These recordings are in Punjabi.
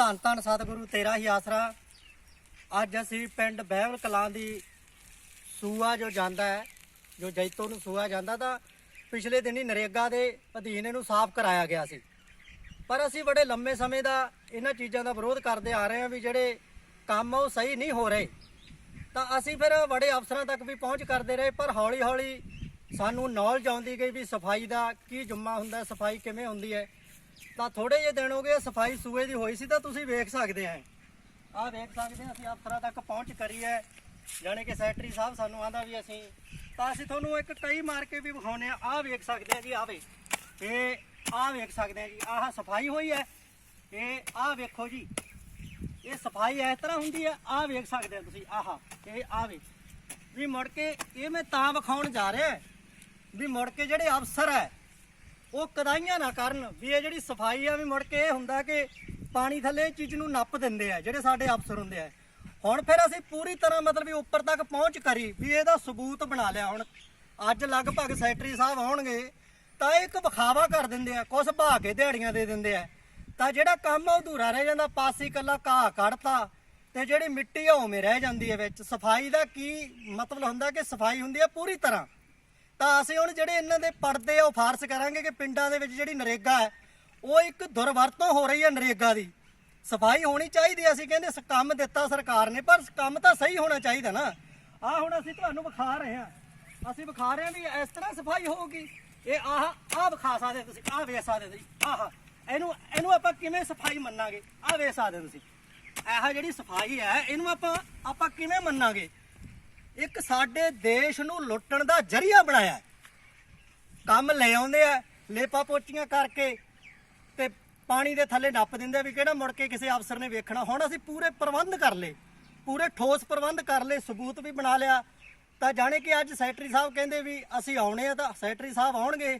ਧੰਨ ਧੰਨ ਸਤਿਗੁਰੂ, ਤੇਰਾ ਹੀ ਆਸਰਾ। ਅੱਜ ਅਸੀਂ ਪਿੰਡ ਬਹਿਵਲ ਕਲਾਂ ਦੀ ਸੂਆ ਜੋ ਜਾਂਦਾ ਹੈ, ਜੋ ਜੈਤੋ ਨੂੰ ਸੂਆ ਜਾਂਦਾ, ਤਾਂ ਪਿਛਲੇ ਦਿਨੀ ਨਰੇਗਾ ਦੇ ਅਧੀਨ ਇਹਨੂੰ ਸਾਫ਼ ਕਰਾਇਆ ਗਿਆ ਸੀ। ਪਰ ਅਸੀਂ ਬੜੇ ਲੰਮੇ ਸਮੇਂ ਦਾ ਇਹਨਾਂ ਚੀਜ਼ਾਂ ਦਾ ਵਿਰੋਧ ਕਰਦੇ ਆ ਰਹੇ ਹਾਂ ਵੀ ਜਿਹੜੇ ਕੰਮ ਆ ਉਹ ਸਹੀ ਨਹੀਂ ਹੋ ਰਹੇ। ਤਾਂ ਅਸੀਂ ਫਿਰ ਬੜੇ ਅਫਸਰਾਂ ਤੱਕ ਵੀ ਪਹੁੰਚ ਕਰਦੇ ਰਹੇ, ਪਰ ਹੌਲੀ ਹੌਲੀ ਸਾਨੂੰ ਨੌਲੇਜ ਆਉਂਦੀ ਗਈ ਵੀ ਸਫ਼ਾਈ ਦਾ ਕੀ ਜੁੰਮਾ ਹੁੰਦਾ ਸਫ਼ਾਈ ਕਿਵੇਂ ਹੁੰਦੀ ਹੈ। ਤਾਂ ਥੋੜੇ ਜਿਹੇ ਦਿਨ ਹੋ ਗਏ, ਸਫ਼ਾਈ ਸੂਏ ਦੀ ਹੋਈ ਸੀ, ਤਾਂ ਤੁਸੀਂ ਵੇਖ ਸਕਦੇ ਆ। ਆਹ ਵੇਖ ਸਕਦੇ ਆ, ਅਸੀਂ ਅਫਸਰਾਂ ਤੱਕ ਪਹੁੰਚ ਕਰੀ ਹੈ। ਜਾਣੇ ਕਿ ਸੈਕਟਰੀ ਸਾਹਿਬ ਸਾਨੂੰ ਆਂਦਾ ਵੀ ਅਸੀਂ, ਤਾਂ ਅਸੀਂ ਤੁਹਾਨੂੰ ਇੱਕ ਕਈ ਮਾਰ ਕੇ ਵੀ ਵਿਖਾਉਨੇ ਆ। ਆਹ ਵੇਖ ਸਕਦੇ ਆ ਜੀ ਆਵੇ ਇਹ ਆਹ ਵੇਖ ਸਕਦੇ ਆ ਜੀ, ਆਹ ਸਫ਼ਾਈ ਹੋਈ ਹੈ। ਇਹ ਆਹ ਵੇਖੋ ਜੀ, ਇਹ ਸਫ਼ਾਈ ਇਸ ਤਰ੍ਹਾਂ ਹੁੰਦੀ ਹੈ, ਆਹ ਵੇਖ ਸਕਦੇ ਆ ਤੁਸੀਂ, ਆਹ, ਇਹ ਆਵੇ ਵੀ ਮੁੜ ਕੇ ਇਹ ਮੈਂ ਤਾਂ ਵਿਖਾਉਣ ਜਾ ਰਿਹਾ, ਵੀ ਮੁੜ ਕੇ ਜਿਹੜੇ ਅਫਸਰ ਹੈ ਉਹ ਕਦਾਈਆਂ ਨਾ ਕਰਨ ਵੀ ਇਹ ਜਿਹੜੀ ਸਫ਼ਾਈ ਆ ਵੀ ਮੁੜ ਕੇ ਇਹ ਹੁੰਦਾ ਕਿ ਪਾਣੀ ਥੱਲੇ ਇਹ ਚੀਜ਼ ਨੂੰ ਨੱਪ ਦਿੰਦੇ ਆ, ਜਿਹੜੇ ਸਾਡੇ ਅਫਸਰ ਹੁੰਦੇ ਆ। ਹੁਣ ਫਿਰ ਅਸੀਂ ਪੂਰੀ ਤਰ੍ਹਾਂ ਮਤਲਬ ਵੀ ਉੱਪਰ ਤੱਕ ਪਹੁੰਚ ਕਰੀ ਵੀ ਇਹਦਾ ਸਬੂਤ ਬਣਾ ਲਿਆ ਹੁਣ। ਅੱਜ ਲਗਭਗ ਸੈਕਟਰੀ ਸਾਹਿਬ ਆਉਣਗੇ, ਤਾਂ ਇਹ ਇੱਕ ਵਿਖਾਵਾ ਕਰ ਦਿੰਦੇ ਆ, ਕੁਛ ਭਾ ਕੇ ਦਿਹਾੜੀਆਂ ਦੇ ਦਿੰਦੇ ਆ। ਤਾਂ ਜਿਹੜਾ ਕੰਮ ਆ ਉਹ ਅਧੂਰਾ ਰਹਿ ਜਾਂਦਾ, ਪਾਸੇ ਇਕੱਲਾ ਘਾਹ ਕੱਢਤਾ ਤੇ ਜਿਹੜੀ ਮਿੱਟੀ ਆ ਉਵੇਂ ਰਹਿ ਜਾਂਦੀ ਹੈ ਵਿੱਚ। ਸਫ਼ਾਈ ਦਾ ਕੀ ਮਤਲਬ ਹੁੰਦਾ ਕਿ ਸਫ਼ਾਈ ਹੁੰਦੀ ਹੈ ਪੂਰੀ ਤਰ੍ਹਾਂ। ਤਾਂ ਅਸੀਂ ਹੁਣ ਜਿਹੜੇ ਇਹਨਾਂ ਦੇ ਪਰਦੇ ਆ ਉਹ ਫਾਰਸ ਕਰਾਂਗੇ ਕਿ ਪਿੰਡਾਂ ਦੇ ਵਿੱਚ ਜਿਹੜੀ ਨਰੇਗਾ ਹੈ, ਉਹ ਇੱਕ ਦੁਰਵਰਤੋਂ ਹੋ ਰਹੀ ਹੈ ਨਰੇਗਾ ਦੀ। ਸਫ਼ਾਈ ਹੋਣੀ ਚਾਹੀਦੀ ਅਸੀਂ ਕਹਿੰਦੇ ਕੰਮ ਦਿੱਤਾ ਸਰਕਾਰ ਨੇ, ਪਰ ਕੰਮ ਤਾਂ ਸਹੀ ਹੋਣਾ ਚਾਹੀਦਾ ਨਾ। ਆ ਹੁਣ ਅਸੀਂ ਤੁਹਾਨੂੰ ਵਿਖਾ ਰਹੇ ਹਾਂ। ਅਸੀਂ ਵਿਖਾ ਰਹੇ ਹਾਂ ਵੀ ਇਸ ਤਰ੍ਹਾਂ ਸਫ਼ਾਈ ਹੋਊਗੀ। ਇਹ ਆਹ ਆਹ ਵਿਖਾ ਸਕਦੇ ਤੁਸੀਂ, ਆਹ ਵੇਖ ਸਕਦੇ ਤੁਸੀਂ। ਆਹ, ਇਹਨੂੰ ਇਹਨੂੰ ਆਪਾਂ ਕਿਵੇਂ ਸਫ਼ਾਈ ਮੰਨਾਂਗੇ? ਆਹ ਵੇਖ ਸਕਦੇ ਤੁਸੀਂ। ਇਹ ਜਿਹੜੀ ਸਫ਼ਾਈ ਹੈ, ਇਹਨੂੰ ਆਪਾਂ ਆਪਾਂ ਕਿਵੇਂ ਮੰਨਾਂਗੇ? ਇੱਕ ਸਾਡੇ ਦੇਸ਼ ਨੂੰ ਲੁੱਟਣ ਦਾ ਜਰੀਆ ਬਣਾਇਆ ਕੰਮ ਲੈ ਆਉਂਦੇ ਆ, ਲੇਪਾ ਪੋਚੀਆਂ ਕਰਕੇ ਤੇ ਪਾਣੀ ਦੇ ਥੱਲੇ ਨੱਪ ਦਿੰਦੇ ਵੀ ਕਿਹੜਾ ਮੁੜ ਕੇ ਕਿਸੇ ਅਫਸਰ ਨੇ ਵੇਖਣਾ। ਹੁਣ ਅਸੀਂ ਪੂਰੇ ਪ੍ਰਬੰਧ ਕਰ ਲਏ, ਪੂਰੇ ਠੋਸ ਪ੍ਰਬੰਧ ਕਰ ਲਏ, ਸਬੂਤ ਵੀ ਬਣਾ ਲਿਆ। ਤਾਂ ਜਾਣੇ ਕਿ ਅੱਜ ਸੈਕਟਰੀ ਸਾਹਿਬ ਕਹਿੰਦੇ ਵੀ ਅਸੀਂ ਆਉਣੇ ਆ ਤਾਂ ਸੈਕਟਰੀ ਸਾਹਿਬ ਆਉਣਗੇ,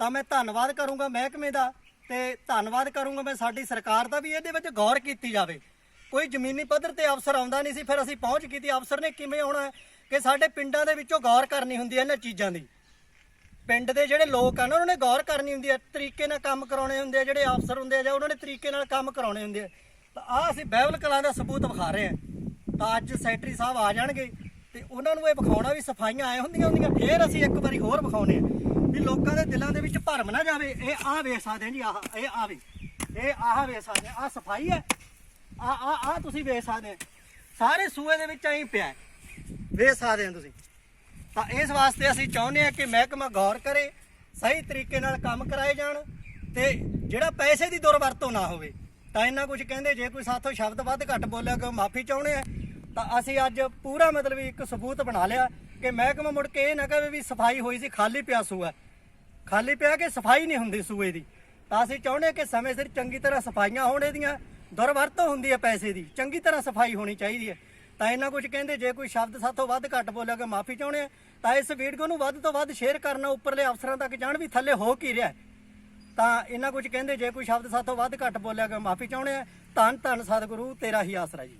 ਤਾਂ ਮੈਂ ਧੰਨਵਾਦ ਕਰੂੰਗਾ ਮਹਿਕਮੇ ਦਾ ਤੇ ਧੰਨਵਾਦ ਕਰੂੰਗਾ ਮੈਂ ਸਾਡੀ ਸਰਕਾਰ ਦਾ ਵੀ ਇਹਦੇ ਵਿੱਚ ਗੌਰ ਕੀਤੀ ਜਾਵੇ। ਕੋਈ ਜ਼ਮੀਨੀ ਪੱਧਰ ਤੇ ਅਫਸਰ ਆਉਂਦਾ ਨਹੀਂ ਸੀ, ਫਿਰ ਅਸੀਂ ਪਹੁੰਚ ਕੀਤੀ ਅਫਸਰ ਨੇ ਕਿਵੇਂ ਆਉਣਾ ਕਿ ਸਾਡੇ ਪਿੰਡਾਂ ਦੇ ਵਿੱਚੋਂ ਗੌਰ ਕਰਨੀ ਹੁੰਦੀ ਹੈ ਇਹਨਾਂ ਚੀਜ਼ਾਂ ਦੀ। ਪਿੰਡ ਦੇ ਜਿਹੜੇ ਲੋਕ ਹਨ, ਉਹਨਾਂ ਨੇ ਗੌਰ ਕਰਨੀ ਹੁੰਦੀ ਹੈ, ਤਰੀਕੇ ਨਾਲ ਕੰਮ ਕਰਾਉਣੇ ਹੁੰਦੇ ਆ, ਜਿਹੜੇ ਅਫਸਰ ਹੁੰਦੇ ਆ ਜਾਂ ਉਹਨਾਂ ਨੇ ਤਰੀਕੇ ਨਾਲ ਕੰਮ ਕਰਾਉਣੇ ਹੁੰਦੇ ਆ। ਤਾਂ ਆ ਅਸੀਂ ਬਹਿਬਲ ਕਲਾਂ ਦਾ ਸਬੂਤ ਵਿਖਾ ਰਹੇ ਹਾਂ। ਤਾਂ ਅੱਜ ਸੈਕਟਰੀ ਸਾਹਿਬ ਆ ਜਾਣਗੇ ਤੇ ਉਹਨਾਂ ਨੂੰ ਇਹ ਵਿਖਾਉਣਾ ਵੀ ਸਫਾਈਆਂ ਆਏ ਹੁੰਦੀਆਂ ਹੁੰਦੀਆਂ, ਫੇਰ ਅਸੀਂ ਇੱਕ ਵਾਰੀ ਹੋਰ ਵਿਖਾਉਣੇ ਆ ਵੀ ਲੋਕਾਂ ਦੇ ਦਿਲਾਂ ਦੇ ਵਿੱਚ ਭਰਮ ਨਾ ਜਾਵੇ। ਇਹ ਆਹ ਵੇਖ ਸਕਦੇ ਆ ਜੀ, ਆਹ, ਇਹ ਆਵੇ ਇਹ ਆਹ ਵੇਖ ਸਕਦੇ ਆ ਆਹ ਸਫ਼ਾਈ ਹੈ। ਆ ਆ ਆ ਤੁਸੀਂ ਵੇਖ ਸਕਦੇ ਆ ਸਾਰੇ ਸੂਏ ਦੇ ਵਿੱਚ ਐਂ ਪਿਆ ਹੈ। ਵੇਖ ਸਕਦੇ ਆ ਤੁਸੀਂ। ਤਾਂ ਇਸ ਵਾਸਤੇ ਅਸੀਂ ਚਾਹੁੰਦੇ ਹਾਂ ਕਿ ਮਹਿਕਮਾ ਗੌਰ ਕਰੇ, ਸਹੀ ਤਰੀਕੇ ਨਾਲ ਕੰਮ ਕਰਾਏ ਜਾਣ ਤੇ ਜਿਹੜਾ ਪੈਸੇ ਦੀ ਦੁਰਵਰਤੋਂ ਨਾ ਹੋਵੇ। ਤਾਂ ਇਹਨਾਂ ਕੁਝ ਕਹਿੰਦੇ, ਜੇ ਕੋਈ ਸਾਥੋਂ ਸ਼ਬਦ ਵੱਧ ਘੱਟ ਬੋਲਿਆ ਕਿ ਮਾਫੀ ਚਾਹੁੰਦੇ ਆ, ਤਾਂ ਅਸੀਂ ਅੱਜ ਪੂਰਾ ਮਤਲਬ ਇੱਕ ਸਬੂਤ ਬਣਾ ਲਿਆ ਕਿ ਮਹਿਕਮਾ ਮੁੜ ਕੇ ਇਹ ਨਾ ਕਹੇ ਵੀ ਸਫ਼ਾਈ ਹੋਈ ਸੀ, ਖਾਲੀ ਪਿਆ ਸੂਆ। ਖਾਲੀ ਪਿਆ ਕਿ ਸਫ਼ਾਈ ਨਹੀਂ ਹੁੰਦੀ ਸੂਏ ਦੀ। ਤਾਂ ਅਸੀਂ ਚਾਹੁੰਦੇ ਹਾਂ ਕਿ ਸਮੇਂ ਸਿਰ ਚੰਗੀ ਤਰ੍ਹਾਂ ਸਫਾਈਆਂ ਹੋਣ ਇਹਦੀਆਂ ਦੁਰਵਰਤੋਂ ਹੁੰਦੀ ਹੈ ਪੈਸੇ ਦੀ। ਚੰਗੀ ਤਰ੍ਹਾਂ ਸਫ਼ਾਈ ਹੋਣੀ ਚਾਹੀਦੀ ਹੈ। ਤਾਂ ਇਹਨਾਂ ਕੁਝ ਕਹਿੰਦੇ, ਜੇ ਕੋਈ ਸ਼ਬਦ ਸਾਥੋਂ ਵੱਧ ਘੱਟ ਬੋਲਿਆ ਕਿ ਮਾਫੀ ਚਾਹੁੰਦੇ ਆ, ਤਾਂ ਇਸ ਵੀਡੀਓ ਨੂੰ ਵੱਧ ਤੋਂ ਵੱਧ ਸ਼ੇਅਰ ਕਰਨਾ, ਉੱਪਰਲੇ ਅਫਸਰਾਂ ਤੱਕ ਜਾਣ ਵੀ ਥੱਲੇ ਹੋ ਕੀ ਰਿਹਾ ਤਾਂ ਇਹਨਾਂ ਕੁਝ ਕਹਿੰਦੇ, ਜੇ ਕੋਈ ਸ਼ਬਦ ਸਾਥੋਂ ਵੱਧ ਘੱਟ ਬੋਲਿਆ ਕਿ ਮਾਫੀ ਚਾਹੁੰਦੇ ਆ ਧੰਨ ਧੰਨ ਸਤਿਗੁਰੂ, ਤੇਰਾ ਹੀ ਆਸਰਾ ਜੀ।